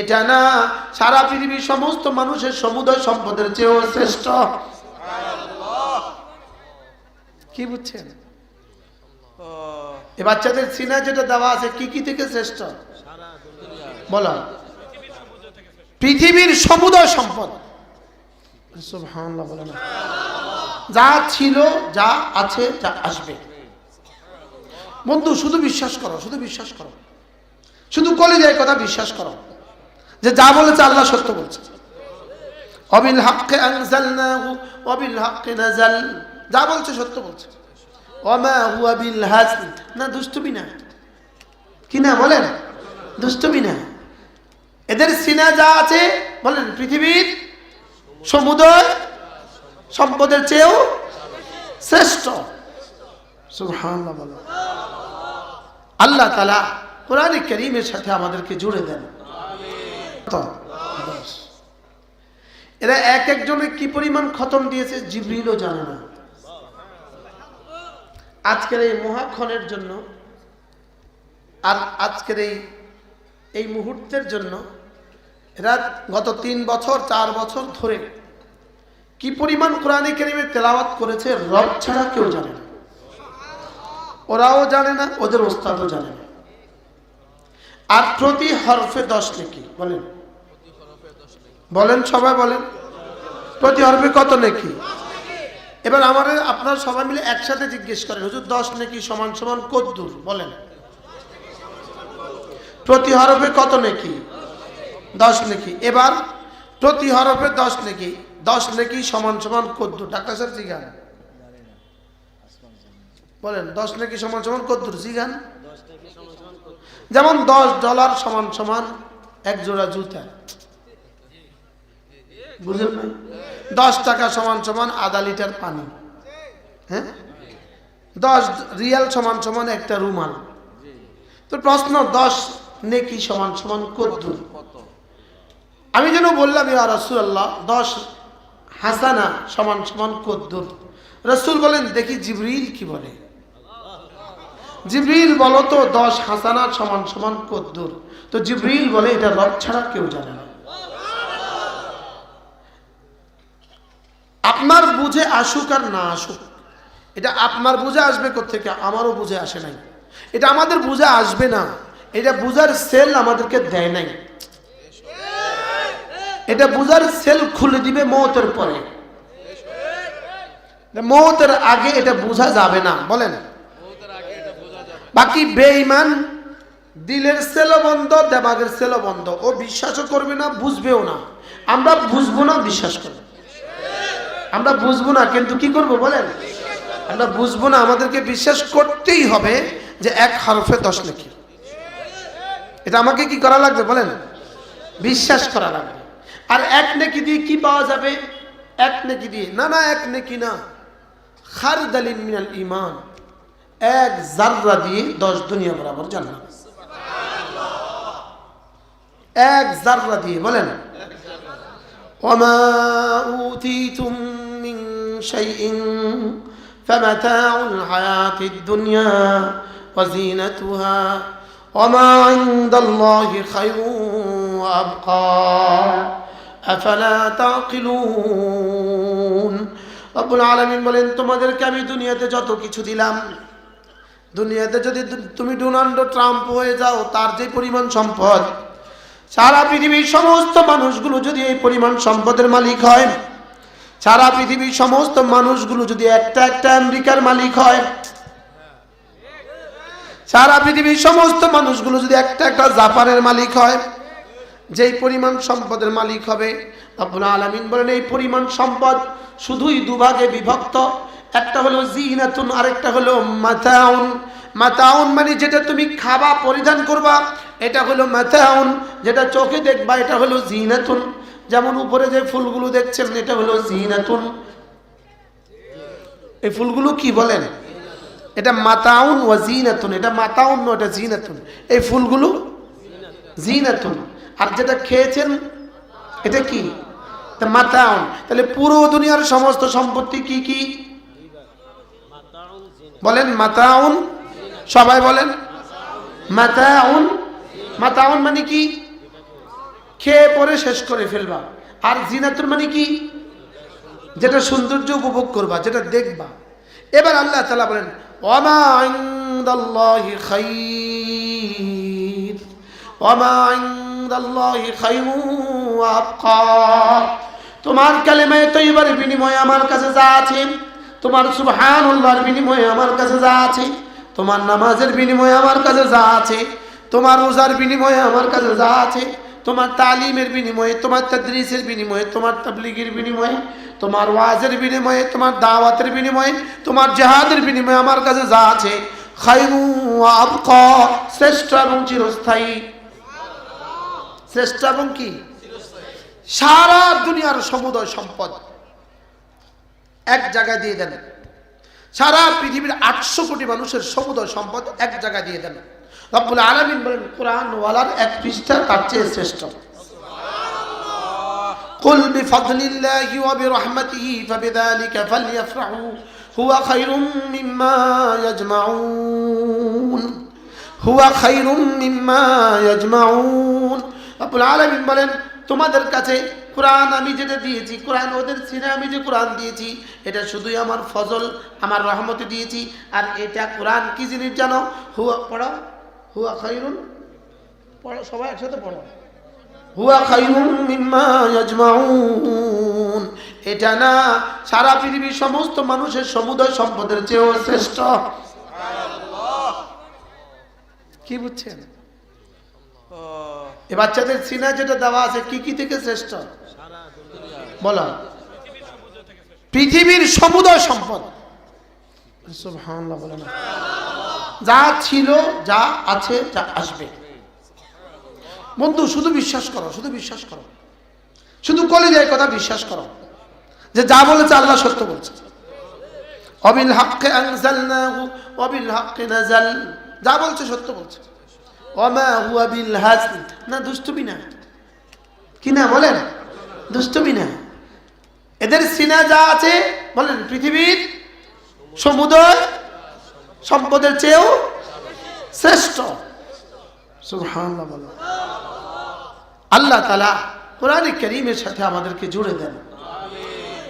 এটা না সারা পৃথিবীর সমস্ত মানুষের সমুদয় সম্পদের চেয়েও শ্রেষ্ঠ। কি বুঝছেন? এ বাচ্চাদের সিনা যেটা দেওয়া আছে, কি কি থেকে শ্রেষ্ঠ? বলো। পৃথিবীর সমুদয় সম্পদ। যা ছিল, যা আছে, যা আসবে। বন্ধু, শুধু বিশ্বাস করো, শুধু বিশ্বাস করো। শুধু কলে যায় কথা বিশ্বাস করো। যে যা বলেছে আল্লাহ সত্য বলছে। অবিল হাক্কে আনজালনাহু, অবিল হাক্কে নাজাল। যা বলছে সত্য বলছে। ওমা হুয়া বিল হাজল না, দুষ্টুমি না। কি না বলেন? দুষ্টুমি না। এদের সিনা যা আছে, বলেন, পৃথিবীর সমুদয় সম্পদের চেয়েও শ্রেষ্ঠ। সুবহানাল্লাহ বলো। আল্লাহ তালা কোরআন করিমের সাথে আমাদেরকে জুড়ে দেন। এরা এক একজনে কি পরিমাণ খতম দিয়েছে জিবরিলও জানে না। আজকের এই মহাক্ষণের জন্য আর আজকের এই এই মুহূর্তের জন্য এরা গত তিন বছর চার বছর ধরে কি পরিমাণ কোরআন করিমের তেলাওয়াত করেছে রব ছাড়া কেউ জানে না। ওরাও জানে না, ওদের ওস্তাদও জানে না। আর প্রতি হরফে দশ নেকি বলেন। বলেন সবাই, বলেন। প্রতি হরফে কত নেকি এবার আমাদের আপনারা সবাই মিলে একসাথে জিজ্ঞেস করেন, হুজুর, দশ নেকি সমান সমান কদ্দুর? বলেন। প্রতি হরফে কত নেকি দশ নেকি এবার প্রতি হরফে দশ নেকি দশ নেকি সমান সমান কদ্দুর। ডাক্তার স্যার জিজ্ঞান বলেন দশ নাকি সমান সমান কদ্দুর জিগান যেমন দশ ডলার সমান সমান এক জোড়া জুতা। বুঝলেন না? দশ টাকা সমান সমান আধা লিটার পানি। হ্যাঁ? দশ রিয়াল সমান সমান একটা রুমাল। তো প্রশ্ন দশ নেকি সমান সমান কদ্দুর? আমি যেন বললাম ইয়া রাসূলুল্লাহ দশ হাসানা সমান সমান কদ্দুর। রসুল বলেন দেখি জিবরিল কি বলে। জিবরিল বলো তো, দশ হাসানার সমান সমান কদ্দুর। তো জিবরিল বলে, এটা রব ছাড়া কেউ জানে না। আপনার বুঝে আসুক আর না আসুক, এটা আপনার বুঝে আসবে থেকে আমারও বুঝে আসে নাই। এটা আমাদের বুঝে আসবে না, এটা বুঝার সেল আমাদেরকে দেয় নাই। এটা বুঝার সেল খুলে দিবে মৌতের পরে। মৌতের আগে এটা বোঝা যাবে না, বলেন। বাকি বেঈমান, দিলের সেলো বন্ধ, দেবাগের সেলো বন্ধ। ও বিশ্বাসও করবে না, বুঝবেও না। আমরা বুঝব না, বিশ্বাস করব। আমরা বুঝব না, কিন্তু কি করব বলেন? আমরা বুঝব না, আমাদেরকে বিশ্বাস করতেই হবে যে এক হরফে দশ লেখি। এটা আমাকে কি করা লাগবে বলেন? বিশ্বাস করা লাগবে। আর এক নেকি দিয়ে কি পাওয়া যাবে? এক নেকি দিয়ে। না না, এক নেকি না। খারদালিন মিনাল ইমান এক জাররা দিয়ে দশ দুনিয়া বরাবর জান্নাত এক জাররা দিয়ে বলেন وما أوتيتم من شيء فمتاع الحياة الدنيا وزينتها وما عند الله خير وأبقى أفلا تعقلون রব্বুল আলমিন বলেন তোমাদেরকে আমি দুনিয়াতে যত কিছু দিলাম দুনিয়াতে যদি তুমি ডোনাল্ড ট্রাম্প হয়ে যাও, তার যে পরিমাণ সম্পদ, সারা পৃথিবীর সমস্ত মানুষগুলো যদি এই পরিমাণ সম্পদের মালিক হয়, সারা পৃথিবীর সমস্ত মানুষগুলো যদি একটা একটা আমেরিকার মালিক হয়, সারা পৃথিবীর সমস্ত মানুষগুলো যদি একটা একটা জাপানের মালিক হয়, যেই পরিমাণ সম্পদের মালিক হবে, রব্বুল আলামিন বলেন, এই পরিমাণ সম্পদ শুধুই দুভাগে বিভক্ত একটা হলো জিনাতুন, আরেকটা হলো মাতাউন। মাতাউন মানে যেটা তুমি খাবা, পরিধান করবা, এটা হলো মাতাউন। যেটা চোখে দেখবা, এটা হলো জিনাতুন। যেমন উপরে যে ফুলগুলো দেখছেন, এটা হলো জিনাতুন। এই ফুলগুলো কি বলেন? এটা মাতাউন ওয়া জিনাতুন। এটা মাতাউন এটা জিনাতুন। এই ফুলগুলো জিনাতুন। আর যেটা খেয়েছেন, এটা কি? মাতাউন। তাহলে পুরো দুনিয়ার সমস্ত সম্পত্তি কি কি? বলেন, মাতাউন। সবাই বলেন, মাতাউন। মাতাউন মানে কি? খেয়ে পরে শেষ করে ফেলবা। আর জিনাতুর মানে কি? যেটা সৌন্দর্য উপভোগ করবা, যেটা দেখবা। এবার আল্লাহ তালা বলেন তোমার কালেমায়ে তৈবার বিনিময়ে আমার কাছে যা আছে তোমার সুবহানাল্লাহর বিনিময়ে আমার কাছে যা আছে, তোমার নামাজের বিনিময়ে আমার কাছে যা আছে, তোমার রোজার বিনিময়ে আমার কাছে যা আছে, তোমার তালিমের বিনিময়ে, তোমার তদ্রিসের বিনিময়ে, তোমার তাবলিগের বিনিময়ে, তোমার ওয়াজের বিনিময়ে, তোমার দাওয়াতের বিনিময়ে, তোমার জেহাদের বিনিময়ে আমার কাছে যা আছে শ্রেষ্ঠ এবং চিরস্থায়ী। শ্রেষ্ঠ এবং কি? সারা দুনিয়ার সমুদয় সম্পদ। এক জায়গায় দিয়ে দেন সারা পৃথিবীর আটশো কোটি মানুষের সমুদয় সম্পদ এক জায়গায় দিয়ে দেন রব্বুল আলমিন বলেন কোরআন ওয়ালার এক পৃষ্ঠা তার চেয়ে শ্রেষ্ঠ قل بفضل الله وبرحمته فبذلك فليفرحوا هو خير مما يجمعون هو خير مما يجمعون রব্বুল আলামিন বলেন তোমাদের কাছে কোরআন আমি যেটা দিয়েছি, কোরআন ওদের সিনে আমি যে কোরআন দিয়েছি, এটা শুধুই আমার ফজল, আমার রহমতে দিয়েছি। আর এটা কোরআন কি জিনিস জানো? হুয়া, পড়ো। হুয়া খাইরুন। পড়ো, সবাই একসাথে পড়ো। হুয়া খাইরুন মিম্মা এটা না সারা পৃথিবীর সমস্ত মানুষের সমুদয় সম্পদের চেয়েও শ্রেষ্ঠ। কি বুঝছেন? এ বাচ্চাদের সিনা যেটা দেওয়া আছে, কি কি থেকে শ্রেষ্ঠ? বলো। পৃথিবীর সমুদয় সম্পদ। যা ছিল, যা আছে, যা আসবে। বন্ধু, শুধু বিশ্বাস করো, শুধু বিশ্বাস করো। শুধু কলিজায় কথা বিশ্বাস করো। যে যা বলেছে আল্লাহ সত্য বলছে। অবিল হাক্কে অবিল হাক্কে নাজাল। যা বলছে সত্য বলছে। ওমা হুয়া বিল হাজল না, দুষ্টুমি না। কি না বলেন? দুষ্টুমি না। এদের সিনা যা আছে, বলেন, পৃথিবীর সমুদয় সম্পদের চেয়েও শ্রেষ্ঠ। আল্লাহ তালা কোরআন করিমের সাথে আমাদেরকে জুড়ে দেন।